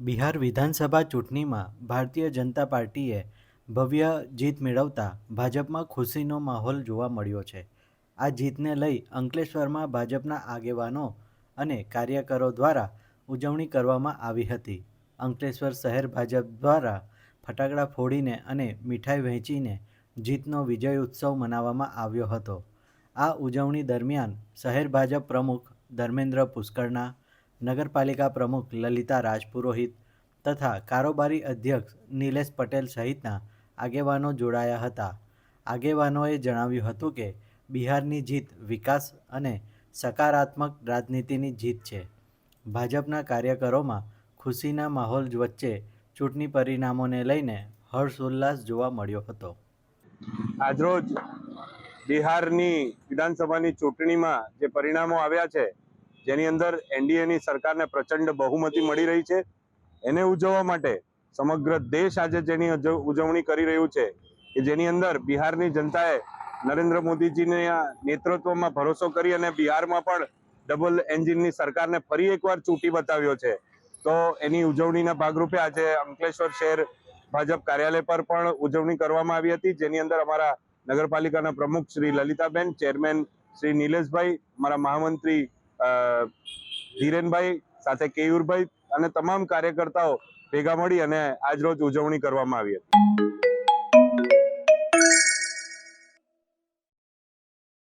બિહાર વિધાનસભા ચૂંટણીમાં ભારતીય જનતા પાર્ટીએ ભવ્ય જીત મેળવતા ભાજપમાં ખુશીનો માહોલ જોવા મળ્યો છે. આ જીતને લઈ અંકલેશ્વરમાં ભાજપના આગેવાનો અને કાર્યકરો દ્વારા ઉજવણી કરવામાં આવી હતી. અંકલેશ્વર શહેર ભાજપ દ્વારા ફટાકડા ફોડીને અને મીઠાઈ વહેંચીને જીતનો વિજય ઉત્સવ મનાવવામાં આવ્યો હતો. આ ઉજવણી દરમિયાન શહેર ભાજપ પ્રમુખ ધર્મેન્દ્ર પુષ્કરના નગરપાલિકા પ્રમુખ લલિતા રાજપુરોહિત તથા કારોબારી અધ્યક્ષ નિલેશ પટેલ સહિતના આગેવાનો જોડાયા હતા. આગેવાનોએ જણાવ્યું હતું કે, બિહારની જીત વિકાસ અને સકારાત્મક રાજનીતિની જીત છે. ભાજપના કાર્યકરોમાં ખુશીના માહોલ વચ્ચે ચૂંટણી પરિણામોને લઈને હર્ષોલ્લાસ જોવા મળ્યો હતો. આજરોજ બિહારની વિધાનસભાની ચૂંટણીમાં જે પરિણામો આવ્યા છે જેની અંદર એનડીએની સરકારને પ્રચંડ બહુમતી મળી રહી છે. એને ઉજવવા માટે સમગ્ર દેશ આજે જેની ઉજવણી કરી રહ્યું છે કે જેની અંદર બિહારની જનતાએ નરેન્દ્ર મોદીજીના નેતૃત્વમાં ભરોસો કરી અને બિહારમાં પણ ડબલ એન્જિનની સરકારને ફરી એકવાર ચૂંટી બતાવ્યો છે. તો એની ઉજવણીના ભાગરૂપે આજે અંકલેશ્વર શહેર ભાજપ કાર્યાલય પર પણ ઉજવણી કરવામાં આવી હતી. જેની અંદર અમારા નગરપાલિકાના પ્રમુખ શ્રી લલિતાબેન, ચેરમેન શ્રી નિલેશભાઈ, અમારા મહામંત્રી ધીરેનભાઈ સાથે કેયુરભાઈ અને તમામ કાર્યકર્તાઓ ભેગા મળી અને આજરોજ ઉજવણી કરવામાં આવી હતી.